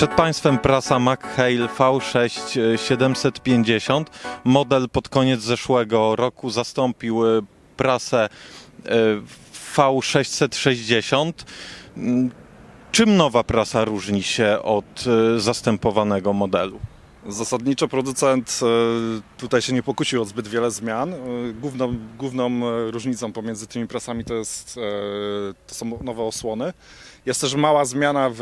Przed Państwem prasa McHale V6 750. Model pod koniec zeszłego roku zastąpił e, prasę e, V660. Mm, Czym nowa prasa różni się od e, zastępowanego modelu? Zasadniczo producent tutaj się nie pokusił o zbyt wiele zmian. Główną, główną różnicą pomiędzy tymi prasami to, jest, to są nowe osłony. Jest też mała zmiana w,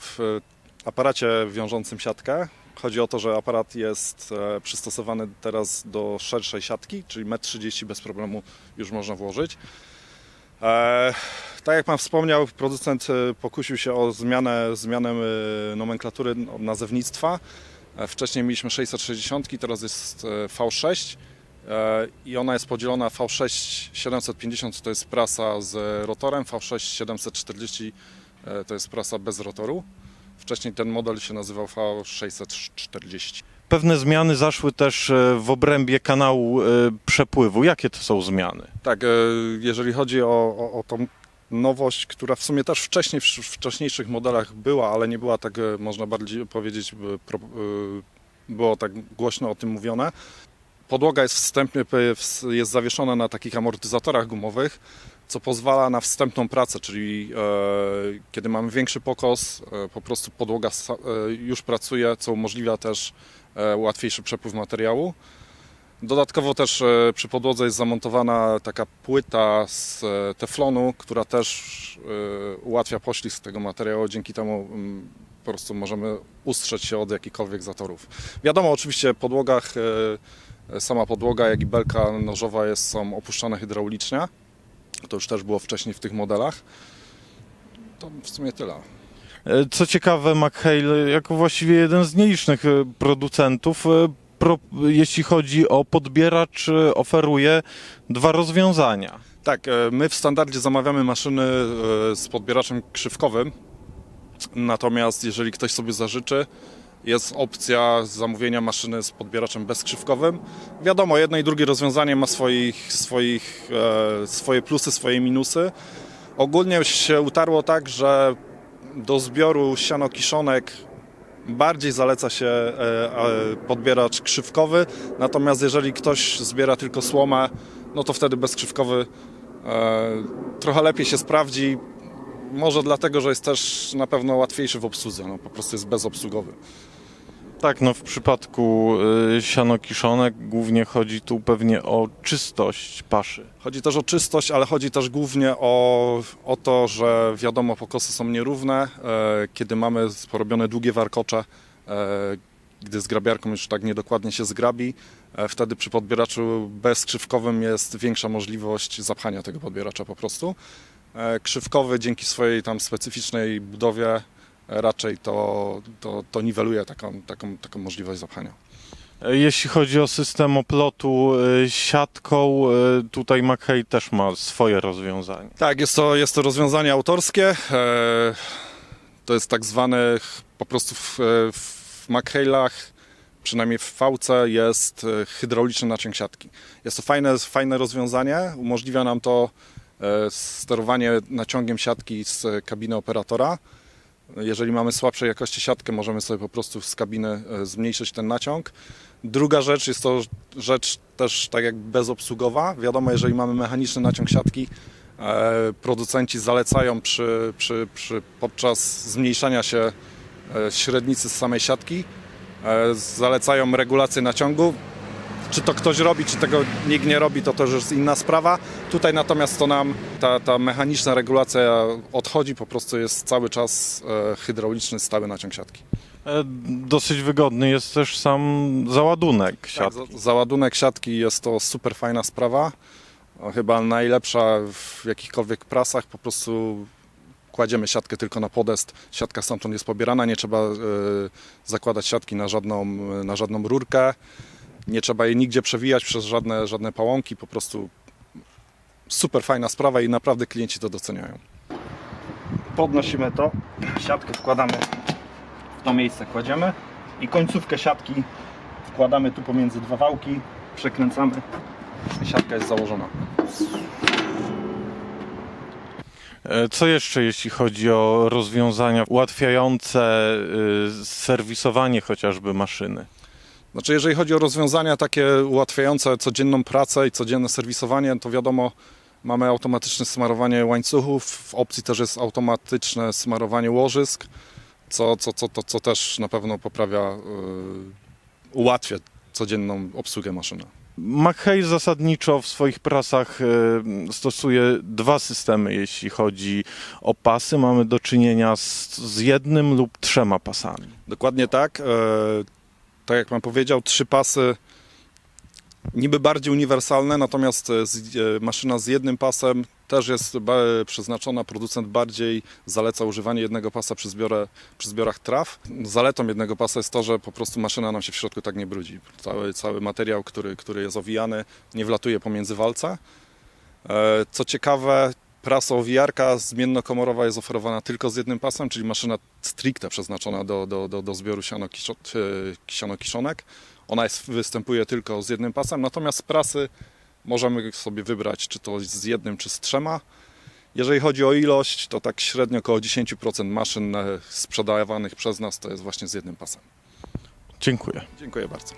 w aparacie wiążącym siatkę. Chodzi o to, że aparat jest e, przystosowany teraz do szerszej siatki, czyli 1,30 m bez problemu już można włożyć. E, tak jak Pan wspomniał, producent e, pokusił się o zmianę, zmianę nomenklatury no, nazewnictwa. Wcześniej mieliśmy 660, teraz jest e, V6 e, i ona jest podzielona V6 750 to jest prasa z rotorem, V6 740 e, to jest prasa bez rotoru. Wcześniej ten model się nazywał V640. Pewne zmiany zaszły też e, w obrębie kanału e, przepływu. Jakie to są zmiany? Tak, e, jeżeli chodzi o, o, o tą nowość, która w sumie też wcześniej, w wcześniejszych modelach była, ale nie była tak, można bardziej powiedzieć, było tak głośno o tym mówione. Podłoga jest wstępnie jest zawieszona na takich amortyzatorach gumowych, co pozwala na wstępną pracę, czyli e, kiedy mamy większy pokos, e, po prostu podłoga e, już pracuje, co umożliwia też łatwiejszy przepływ materiału. Dodatkowo też przy podłodze jest zamontowana taka płyta z teflonu, która też ułatwia poślizg tego materiału. Dzięki temu mm, po prostu możemy ustrzec się od jakichkolwiek zatorów. Wiadomo, oczywiście w podłogach, sama podłoga, jak i belka nożowa jest, są opuszczane hydraulicznie. To już też było wcześniej w tych modelach. To w sumie tyle. E, Co ciekawe, McHale, jako właściwie jeden z nielicznych e, producentów, e, pro, jeśli chodzi o podbieracz, oferuje dwa rozwiązania. Tak, my w standardzie zamawiamy maszyny z podbieraczem krzywkowym. Natomiast jeżeli ktoś sobie zażyczy, jest opcja zamówienia maszyny z podbieraczem bezkrzywkowym. Wiadomo, jedno i drugie rozwiązanie ma swoich, swoich, e, swoje plusy, swoje minusy. Ogólnie się utarło tak, że do zbioru siano-kiszonek bardziej zaleca się e, e, podbieracz krzywkowy, natomiast jeżeli ktoś zbiera tylko słomę, no to wtedy bezkrzywkowy e, trochę lepiej się sprawdzi. Może dlatego, że jest też na pewno łatwiejszy w obsłudze, no po prostu jest bezobsługowy. Tak, no w przypadku y, sianokiszonek głównie chodzi tu pewnie o czystość paszy. Chodzi też o czystość, ale chodzi też głównie o, o to, że wiadomo, pokosy są nierówne. E, kiedy mamy porobione długie warkocze, e, gdy z grabiarką już tak niedokładnie się zgrabi, e, wtedy przy podbieraczu bezkrzywkowym jest większa możliwość zapchania tego podbieracza po prostu. E, krzywkowy dzięki swojej tam specyficznej budowie e, raczej to, to, to niweluje taką, taką, taką możliwość zapchania. E, Jeśli chodzi o system oplotu siatką, tutaj McHale też ma swoje rozwiązanie. Tak, jest to, jest to rozwiązanie autorskie. To jest tak zwane po prostu w, w McHale'ach, przynajmniej w VC jest hydrauliczny naciąg siatki. Jest to fajne, fajne rozwiązanie. Umożliwia nam to sterowanie naciągiem siatki z e, kabiny operatora. Jeżeli mamy słabszej jakości siatkę, możemy sobie po prostu z kabiny e, zmniejszyć ten naciąg. Druga rzecz jest to rzecz też tak jak bezobsługowa. Wiadomo, jeżeli mamy mechaniczny naciąg siatki, e, producenci zalecają przy, przy, przy, podczas zmniejszania się e, średnicy z samej siatki, e, zalecają regulację naciągu. Czy to ktoś robi, czy tego nikt nie robi, to też jest inna sprawa. Tutaj natomiast to nam ta, ta mechaniczna regulacja odchodzi, po prostu jest cały czas e, hydrauliczny, stały naciąg siatki. E, Dosyć wygodny jest też sam załadunek Tak, siatki. za- załadunek siatki jest to super fajna sprawa. O, Chyba najlepsza w jakichkolwiek prasach. Po prostu kładziemy siatkę tylko na podest. Siatka stamtąd jest pobierana. Nie trzeba e, zakładać siatki na żadną, na żadną rurkę. Nie trzeba jej nigdzie przewijać przez żadne, żadne pałąki. Po prostu super fajna sprawa i naprawdę klienci to doceniają. Podnosimy to, siatkę wkładamy w to miejsce, kładziemy i końcówkę siatki wkładamy tu pomiędzy dwa wałki, przekręcamy i siatka jest założona. E, Co jeszcze, jeśli chodzi o rozwiązania ułatwiające y, serwisowanie chociażby maszyny? Znaczy, jeżeli chodzi o rozwiązania takie ułatwiające codzienną pracę i codzienne serwisowanie, to wiadomo, mamy automatyczne smarowanie łańcuchów, w opcji też jest automatyczne smarowanie łożysk, co, co, co, to, co też na pewno poprawia, yy, ułatwia codzienną obsługę maszyny. McHale zasadniczo w swoich prasach e, stosuje dwa systemy, jeśli chodzi o pasy. Mamy do czynienia z, z jednym lub trzema pasami. Dokładnie tak. E, tak jak pan powiedział, trzy pasy niby bardziej uniwersalne, natomiast e, e, maszyna z jednym pasem też jest ba, przeznaczona. Producent bardziej zaleca używanie jednego pasa przy, zbiorę, przy zbiorach traw. Zaletą jednego pasa jest to, że po prostu maszyna nam się w środku tak nie brudzi. Cały, cały materiał, który, który jest owijany, nie wlatuje pomiędzy walce. E, Co ciekawe, prasa owijarka zmiennokomorowa jest oferowana tylko z jednym pasem, czyli maszyna stricte przeznaczona do, do, do, do zbioru e, siano-kiszonek. Ona jest, występuje tylko z jednym pasem, natomiast prasy możemy sobie wybrać, czy to z jednym, czy z trzema. Jeżeli chodzi o ilość, to tak średnio około 10% maszyn e, sprzedawanych przez nas to jest właśnie z jednym pasem. Dziękuję. Dziękuję bardzo.